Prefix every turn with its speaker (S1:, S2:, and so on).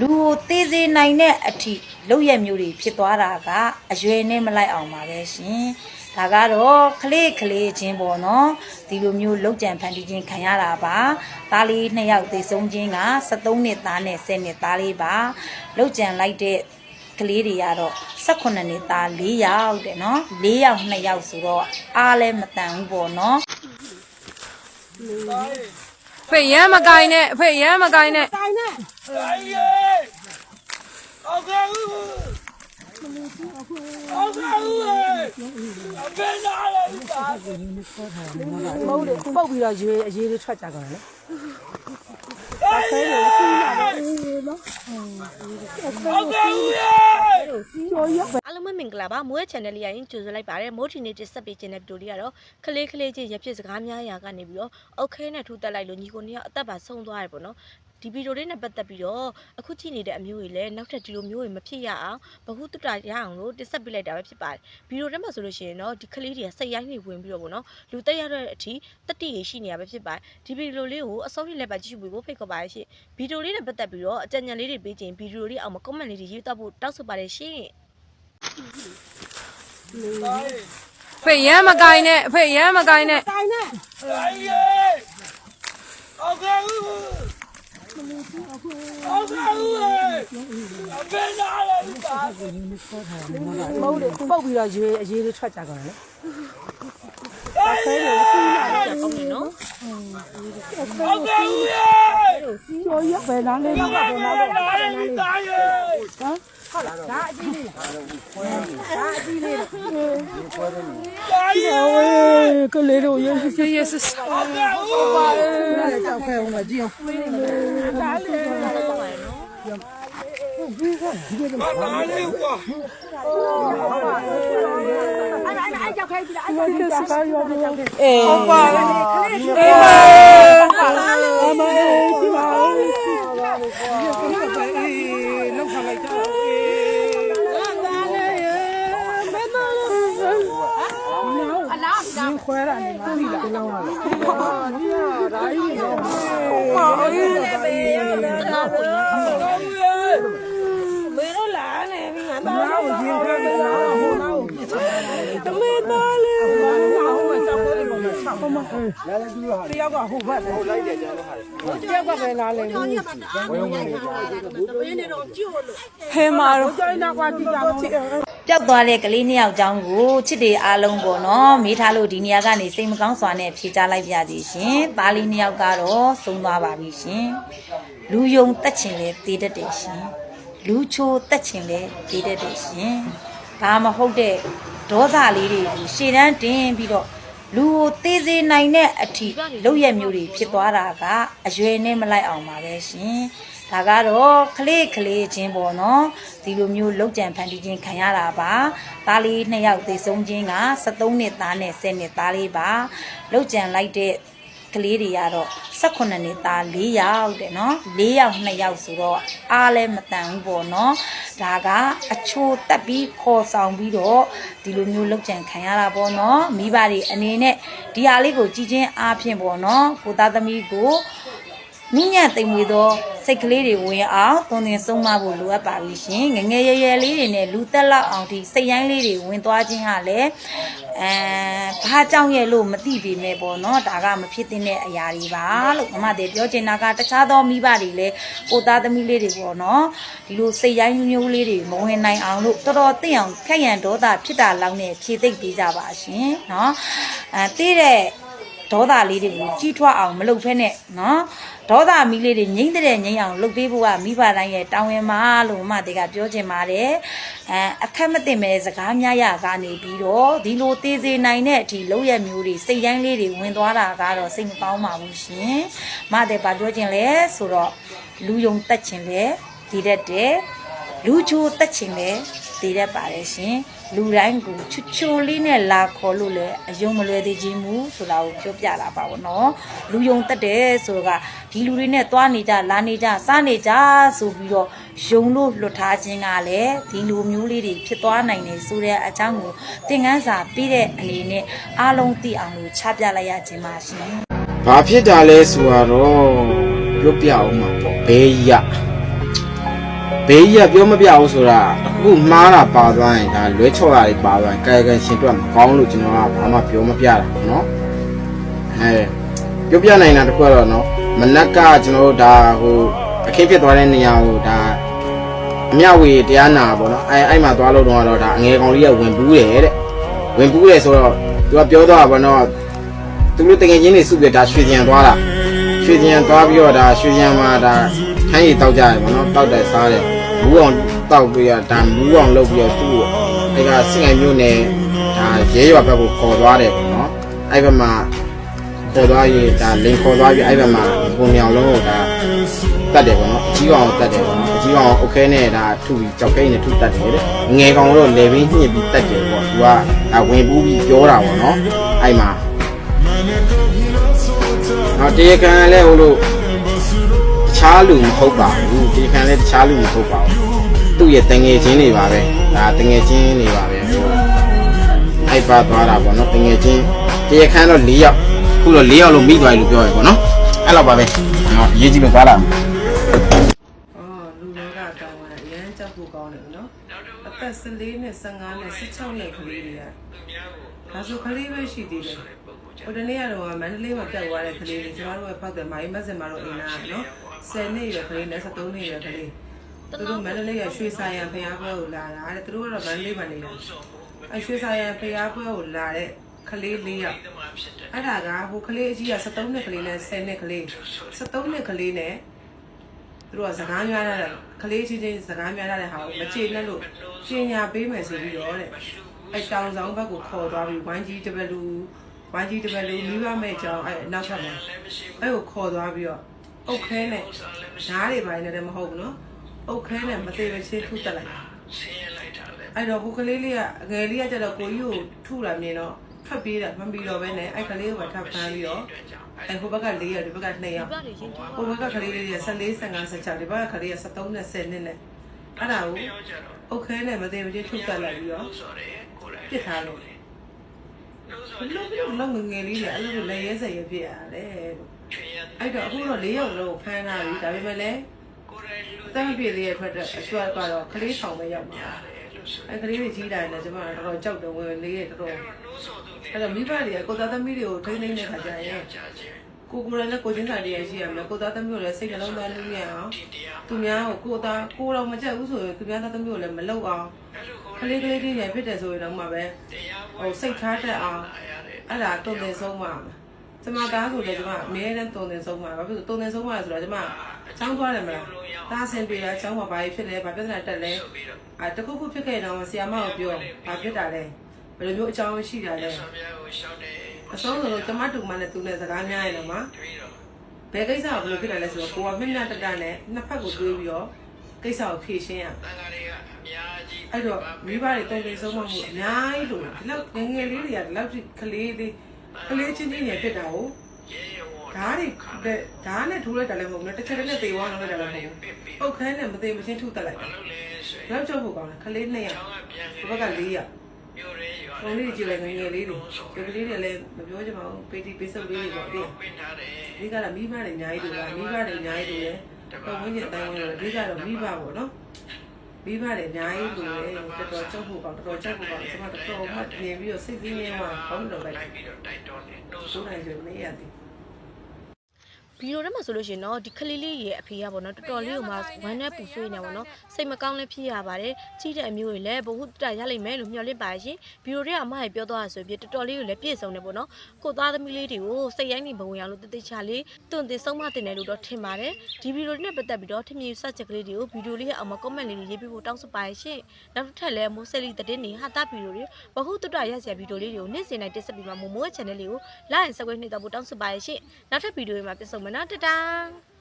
S1: လူကိုသေးသေးနိုင်တဲ့အထိလောက်ရမျိုးတွေဖြစ်သွားတာကအရွယ်နဲ့မလိုက်အောင်ပါပဲရှင်ဒါကတော့ခလေးခလေးချင်းပေါ့နော်ဒီလိုမျိုးလောက်ကြံဖန်တီးခြင်းခံရတာပါသားလေးနှစ်ယောက်သေဆုံးခြင်းက73နှစ်သားနဲ့10နှစ်သားလေးပါလောက်ကြံလိုက်တဲ့ကလေးတွေကတော့18နှစ်သား4ယောက်တဲ့နော်4ယောက်2ယောက်ဆိုတော့အားလည်းမတန်ဘူးပေါ့နော်
S2: ဖေရမ်းမကိုင်းနဲ့ဖေရမ်းမကိုင်းနဲ့
S3: တိုင်းနဲ့အိုင်ရေအော်ကောင်းအော်ကောင်းအပင်နာလေတာ
S4: မဟုတ်လေပုတ်ပြီးတော့ရွေအရေးလေးထွက်ကြကုန်တယ်
S3: လေဆဲလို့စီးလာတယ်နော်
S5: အော်ကောင်းရေကျော်ရ မင်္ဂလာပါမိုးရဲ့ channel လေးရရင်ကြိုဆိုလိုက်ပါတယ်မိုးထီနေတစ်ဆက်ပေးခြင်းတဲ့ဗီဒီယိုလေးကတော့ခလေးခလေးချင်းရဖြစ်စကားများရာကနေပြီးတော့အုတ်ခဲနဲ့ထူတက်လိုက်လို့ညီကိုနှစ်ယောက်အသက်ပါဆုံးသွားတယ်ပေါ့နော်ဒီဗီဒီယိုလေးနဲ့ပတ်သက်ပြီးတော့အခုကြည့်နေတဲ့အမျိုးတွေလည်းနောက်ထပ်ဒီလိုမျိုးတွေမဖြစ်ရအောင်ဘ ഹു တုတရအောင်လို့တစ်ဆက်ပေးလိုက်တာပဲဖြစ်ပါတယ်ဗီဒီယိုထဲမှာဆိုလို့ရှိရင်တော့ဒီခလေးတွေကစိတ်ရိုင်းနေဝင်ပြီးတော့ပေါ့နော်လူတက်ရတဲ့အထိတတိရရှိနေရပဲဖြစ်ပါတယ်ဒီဗီဒီယိုလေးကိုအဆုံးထိလည်းပါကြည့်ရှုပေးဖို့ဖိတ်ခေါ်ပါတယ်ရှင်ဗီဒီယိုလေးနဲ့ပတ်သက်ပြီးတော့အကြံဉာဏ်လေးတွေပေးခြင်းဗီဒီယိုလေးအောင်မှာ comment လေးတွေရေးသားဖို့တောက်ဆိုပါတယ်ရှင်
S2: ဖေရမ်းမကိုင်းနဲ့ဖေရမ်းမကိုင်းနဲ့
S3: တိုင်းနဲ့အောက်ကဦးအောက်ကဦးအမေလာရဲ့ပါ
S4: မဟုတ်လေပုတ်ပြီးတော့ရေအရေးလေးထွက်ကြကြတယ်
S3: လေ ကြ
S5: ကောင်းနေနော်
S3: ဟုတ်ကဲ့ဦးရေ
S4: ကျော်ရပဲလမ်းလေးမှာပဲလမ်းလေး
S3: လာရင်ဒီသားရေဟမ်ဟုတ်လား
S4: ဒါအကြီးလေးဒါအကြီးလေး
S3: ဒါရေ
S4: ကလေးတို့ရေ
S2: စစ်စ
S3: စ်ရေစ
S4: စ်စစ်ဟုတ်ကဲ့ဦးပါလေတောက်ဖဲဦးမကြည့်အောင်
S3: ဒါလေးဟုတ်
S4: ပြီဒီကနေ့ အေးဟုတ်ပါအေးအမအေးဒီမှာလောက်ခလိုက်ကြအလားအခွဲရတယ်မသိလားလောင်းလာဒါကြီးတော့မအေးလည်းပဲတော့ဘူးမေတို့လာနေပြီငါတော့ရင်ထဲမှာဟိုနောက်ပြစ်ချင်တယ်တမေသားလေးဟိုမှာကြောက်တယ် လို့ချက်ပါမဟဲ့လာလေသူဟာတယောက်ကဟိုဘက်ဟိုလိုက်တယ်ကြောက်လို့ဟာတယောက်ကပဲလာလေဘူး
S2: ဖေမာတော့
S4: ကျိုင်းတော့ကွာကြည့်ကြတော့
S1: ပျောက်သွားတဲ့ကလေးနှစ်ယောက်အကြောင်းကိုချစ်တွေအားလုံးပေါ့နော်မေးထားလို့ဒီနေရာကနေစိတ်မကောင်းစွာနဲ့ဖြေချလိုက်ပြစီရှင်သားလေးနှစ်ယောက်ကတော့ဆုံးသွားပါပြီရှင်လူယုံတက်ချင်လဲတည်တတ်တယ်ရှင်လူချိုတက်ချင်လဲတည်တတ်တယ်ရှင်ဒါမဟုတ်တဲ့ဒေါသလေးတွေကိုရှေ့တန်းတင်ပြီးတော့ လူကိုသေးသေးနိုင်တဲ့အထိလောက်ရမျိုးတွေဖြစ်သွားတာကအရွယ်နဲ့မလိုက်အောင်ပါပဲရှင်ဒါကတော့ခလေးခလေးချင်းပေါ့နော်ဒီလိုမျိုးလောက်ကြံဖန်တီးခြင်းခံရတာပါသားလေးနှစ်ယောက်သေဆုံးခြင်းက73နှစ်သားနဲ့10နှစ်သားလေးပါလောက်ကြံလိုက်တဲ့ ကလေးတွေကတော့18နှစ်သား4ယောက်တဲ့နော်4ယောက်2ယောက်ဆိုတော့အားလည်းမတန်ဘူးပေါ့နော်ဒါကအချိုးတက်ပြီးခေါ်ဆောင်ပြီးတော့ဒီလိုမျိုးလောက်ကြံခံရတာပေါ့နော်မိဘတွေအနေနဲ့ဒီဟာလေးကိုကြည်ချင်းအားဖြင့်ပေါ့နော်ကိုသားသမီးကိုမိညတ်သိမ်မွေသော စိတ်ကလေးတွေဝင်အောင်သွန်သင်ဆုံးမဖို့လိုအပ်ပါပြီရှင်ငယ်ငယ်ရွယ်ရွယ်လေးတွေနဲ့လူသက်လောက်အောင်ဒီစိတ်ရိုင်းလေးတွေဝင်သွားခြင်းဟာလည်းအဲဘာကြောင့်ရဲ့လို့မသိပေမဲ့ပေါ့နော်ဒါကမဖြစ်သင့်တဲ့အရာတွေပါလို့မမတွေပြောချင်တာကတခြားသောမိဘတွေလည်းကိုသားသမီးလေးတွေပေါ့နော်ဒီလိုစိတ်ရိုင်းမျိုးလေးတွေမဝင်နိုင်အောင်လို့တော်တော်သိအောင်ခက်ရန်ဒေါသဖြစ်တာလောက်နဲ့ဖြည့်သိပ်ပေးကြပါရှင်နော်အဲသိတဲ့ ဒေါသလေးတွေကိုကြီးထွားအောင်မလုပ်ဖဲနဲ့နော်ဒေါသမီးလေးတွေငိမ့်တဲ့ငိမ့်အောင်လုပ်ပေးဖို့ကမိဘတိုင်းရဲ့တောင်းဝင်ပါလို့မမတွေကပြောချင်ပါတယ်အဲအခက်မသိမဲ့စကားများရကနေပြီးတော့ဒီလိုသေးသေးနိုင်တဲ့အထိလုံးရမျိုးတွေစိတ်တိုင်းလေးတွေဝင်သွားတာကတော့စိတ်မကောင်းပါဘူးရှင်မတဲ့ဘာပြောချင်လဲဆိုတော့လူယုံတက်ချင်လဲဒီတတ်တယ်လူချိုတက်ချင်လဲ ဒီတတ်ပါတယ်ရှင်လူတိုင်းကိုချွတ်ချိုလေးနဲ့လာခေါ်လို့လည်းအယုံမလွယ်သေးခြင်းမူဆိုတာကိုပြောပြတာပါဘောနော်လူယုံတက်တယ်ဆိုတော့ကဒီလူတွေနဲ့သွားနေကြလာနေကြစားနေကြဆိုပြီးတော့ယုံလို့လွတ်ထားခြင်းကလည်းဒီလူမျိုးလေးတွေဖြစ်သွားနိုင်တယ်ဆိုတဲ့အကြောင်းကိုသင်ခန်းစာပြီးတဲ့အနေနဲ့အားလုံးသိအောင်လို့ချပြလိုက်ရခြင်းပါရှင်
S6: ဘာဖြစ်တာလဲဆိုတော့ပြောပြအောင်မှာပေါ့ဘဲရဘေးကြီးကပြောမပြဘူးဆိုတာ အခုမှားတာပါသွားရင်ဒါလွဲချော့တာတွေပါသွားရင်ကာယကံရှင်တွက်မကောင်းလို့ကျွန်တော်ကဘာမှပြောမပြတာပေါ့နော်အဲပြောပြနိုင်တာတခုကတော့နော်မနက်ကကျွန်တော်တို့ဒါဟိုအခင်းဖြစ်သွားတဲ့နေရာကိုဒါအမြဝေတရားနာပေါ့နော်အဲအဲ့မှာသွားလို့တော့တော့ဒါအငယ်ကောင်လေးကဝင်ပူးတယ်တဲ့ဝင်ပူးတယ်ဆိုတော့သူကပြောတော့ပေါ့နော်သူတို့တကယ်ချင်းတွေစုပြတာရွှေကျင်သွားတာရွှေကျင်သွားပြီးတော့ဒါရွှေကျင်မှာဒါထိုင်းရီတောက်ကြတယ်ပေါ့နော်တောက်တယ်စားတယ်မူးအောင် တောက်ပြီးတော့ဒါမူးအောင်လုပ်ပြီးတော့သူ့ကိုအဲ့ကစစ်ငိုင်မျိုးနဲ့ဒါရဲရွာဘက်ကိုခေါ်သွားတယ်ပေါ့နော်အဲ့ဘက်မှာခေါ်သွားရင်ဒါလင်ခေါ်သွားပြီးအဲ့ဘက်မှာပုံမြောင်လုံးကိုဒါတတ်တယ်ပေါ့နော်အကြီးကောင်ကိုတတ်တယ်ပေါ့နော်အကြီးကောင်ကိုအုတ်ခဲနဲ့ဒါထုပြီးကြောက်ခဲနဲ့ထုတတ်တယ်တဲ့ငယ်ကောင်တော့လေဘင်းညှစ်ပြီးတတ်တယ်ပေါ့သူကဒါဝင်ပူးပြီးပြောတာပေါ့နော်အဲ့မှာနောက်တရားခံလည်းဟိုလိုတခြားလူမဟုတ်ပါဘူးတရားခံလည်းတခြားလူမဟုတ်ပါဘူး သူ့ရဲ့တငယ်ချင်းတွေပါပဲဒါတငယ်ချင်းတွေပါပဲဟိုအိုက်ပါသွားတာပေါ့နော်တငယ်ချင်းတရားခန်းတော့၄ယောက်ခုတော့၄ယောက်လို့မိသွားပြီလို့ပြောရပေါ့နော်အဲ့လောက်ပါပဲနော်ရေးကြည့်လို့သွားလာမယ်
S4: အော်လူတွေကကောင်းတယ်အရန်ကြောက်ဖို့ကောင်းတယ်နော်အသက်14နဲ့15နဲ့16နဲ့ကလေးတွေကဒါဆိုကလေးပဲရှိသေးတယ်ဟိုတနေ့ကတော့မန္တလေးမှာပြတ်သွားတဲ့ကလေးတွေကျမတို့ကဖောက်တယ်မိုင်းမက်စင်မှာတော့အိမ်နာနော်10နှစ်ရွယ်ကလေးနဲ့73နှစ်ရွယ်ကလေး သူတို့မန္တလေးကရွှေဆိုင်ရန်ဖျားပွဲကိုလာတာတဲ့သူတို့ကတော့မန္တလေးမှာနေတာအရွှေဆိုင်ရန်ဖျားပွဲကိုလာတဲ့ကလေး၄ယောက်အဲ့ဒါကဟိုကလေးအကြီးက73နှစ်ကလေးနဲ့10နှစ်ကလေး73နှစ်ကလေးနဲ့သူတို့ကစကားများတာကလေးချင်းချင်းစကားများတဲ့ဟာကိုမချေနဲ့လို့ပညာပေးမယ်ဆိုပြီးတော့တဲ့အဲတောင်ဆောင်ဘက်ကိုခေါ်သွားပြီးဝိုင်းကြီးတပလူဝိုင်းကြီးတပလူမိဘမဲ့ကြောင်းအဲနောက်ထပ်မှာအဲကိုခေါ်သွားပြီးတော့အုတ်ခဲနဲ့ဓားတွေပိုင်းနဲ့လည်းမဟုတ်ဘူးနော် အုတ်ခဲနဲ့မသေးမချင်းထုတက်လိုက်အဲ့တော့ဟိုကလေးလေးကအငယ်လေးကကျတော့ကိုကြီးကိုထုတာမြင်တော့ဖတ်ပြီးတာမပြီးတော့ပဲနဲ့အဲ့ကလေးကိုထပ်ဖမ်းပြီးတော့အဲဟိုဘက်က၄ရက်ဒီဘက်က2ရက်
S5: ပြလေရင်တူ
S4: ဟိုဘက်ကကလေးလေးတွေက14 15 16ဒီဘက်ကကလေးက73နဲ့10နှစ်နဲ့အဲ့ဒါကိုအုတ်ခဲနဲ့မသေးမချင်းထုတ်တက်လိုက်ပြီးတော့ပြစ်ထားလို့ဘလို့ဘလို့ငငယ်လေးတွေအဲ့လိုလည်းရဲစက်ရပြစ်ရတယ်အဲ့တော့အခုတော့၄ယောက်လုံးဖမ်းထားပြီဒါပေမဲ့လည်း တမ်းပြည့်လေးရဲ့ထွက်တဲ့အရွှတ်ကတော့ကလေးဆောင်ပဲရောက်မှာအဲ့ကလေးတွေကြီးတိုင်းလည်းကျွန်မတော်တော်ကြောက်တယ်ဝင်လေးရဲ့တော်တော်အဲ့တော့မိဘတွေကကိုသားသမီးတွေကိုထိန်းသိမ်းတဲ့ခါကျရင်ကိုကိုလည်းကိုချင်းစာတည်းရရှိရမယ်ကိုသားသမီးကိုလည်းစိတ်နှလုံးသားလေးရအောင်သူများကိုကိုသားကိုတော့မကြက်ဘူးဆိုရင်သူများသားသမီးကိုလည်းမလောက်အောင်ကလေးကလေးလေးရဖြစ်တယ်ဆိုရင်တော့မှပဲဟိုစိတ်ထားတတ်အောင်အဲ့ဒါတုံတယ်ဆုံးမှာကျမသားဆိုလည်းကျမအမြဲတမ်းတုံတယ်ဆုံးမှာဘာဖြစ်လို့တုံတယ်ဆုံးမှာဆိုတော့ကျမ ချောင်းသွားတယ်မလားတားဆင်ပြေတာချောင်းမှာဘာဖြစ်လဲဘာပြဿနာတက်လဲအဲတခုခုဖြစ်ခဲ့တော့ဆရာမကိုပြောဘာဖြစ်တာလဲဘယ်လိုမျိုးအကြောင်းရှိတာလဲအဆုံးစုံကျမတူမနဲ့သူနဲ့စကားများရင်တော့မှဘယ်ကိစ္စကိုဘယ်လိုဖြစ်လာလဲဆိုတော့ကိုကမျက်မျက်တတနဲ့နှစ်ဖက်ကိုတွေးပြီးတော့ကိစ္စကိုဖြေရှင်းရအဲ့တော့မိဘတွေတုံ့ပြန်ဆုံးမမှုအများကြီးလို့ဒီလောက်ငယ်ငယ်လေးတွေကဒီလောက်ကလေးလေးကလေးချင်းချင်းရဖြစ်တာကို ဓာတ်တွေဓာတ်နဲ့ထိုးလိုက်တာလည်းမဟုတ်ဘူးတစ်ချက်တည်းနဲ့သေသွားလို့လည်းမဟုတ်ဘူးပုတ်ခမ်းနဲ့မသေးမချင်းထုတက်လိုက်လောက်ကြောက်ဖို့ကောင်းတယ်ကလေးနှစ်ယောက်ဒီဘက်က၄ယောက်ဘုံလေးကြည့်လိုက်ငယ်ငယ်လေးတွေဒီကလေးတွေလည်းမပြောချင်ပါဘူးပေတီပေစုပ်လေးတွေပေါ့အဲ့ဒီကတော့မိဘတွေအများကြီးတို့ကမိဘတွေအများကြီးတို့လည်းပုံဝင်တဲ့အတိုင်းဝင်တော့ဒီကတော့မိဘပေါ့နော်မိဘတွေအများကြီးတို့လည်းတော်တော်ကြောက်ဖို့ကောင်းတော်တော်ကြောက်ဖို့ကောင်းကျွန်မတော်တော်မှနေပြီးတော့စိတ်ကြီးနေမှာဘောင်းတော့လိုက်ဆိုးနိုင်တယ်မရသည်
S5: ဗီဒီယိုထဲမှာဆိုလို့ရှိရင်တော့ဒီခလေးလေးရဲ့အဖေကပေါ့နော်တော်တော်လေးကိုမှဝမ်းနဲ့ပူဆွေးနေပါတော့စိတ်မကောင်းလည်းဖြစ်ရပါတယ်ကြီးတဲ့အမျိုးတွေလည်းဘဝတရလိမ့်မယ်လို့မျှော်လင့်ပါရှင်ဗီဒီယိုထဲကအမကြီးပြောသွားတာဆိုပြီးတော်တော်လေးကိုလည်းပြည့်စုံတယ်ပေါ့နော်ကိုသားသမီးလေးတွေကိုစိတ်ရိုင်းနေဘဝင်အောင်လို့တတိချလေးတွန့်တင်ဆုံးမတင်တယ်လို့တော့ထင်ပါတယ်ဒီဗီဒီယိုနဲ့ပတ်သက်ပြီးတော့ထင်မြင်စချက်ကလေးတွေကိုဗီဒီယိုလေးရဲ့အောက်မှာ comment လေးတွေရေးပြဖို့တောင်းဆိုပါရှင်နောက်တစ်ထပ်လည်းမိုးဆယ်လီတဲ့နေဟာတာဗီဒီယိုတွေဘဟုတတရစရာဗီဒီယိုလေးတွေကိုနေ့စဉ်တိုင်းတင်ဆက်ပြီးမှမိုးမိုး channel လေးကို like and subscribe နှိပ်တော့ဖို့တောင်းဆိုပါရှင်နောက်ထပ်ဗီဒီယိုတွေမှာပြန်ဆုံမယ်နော်တတား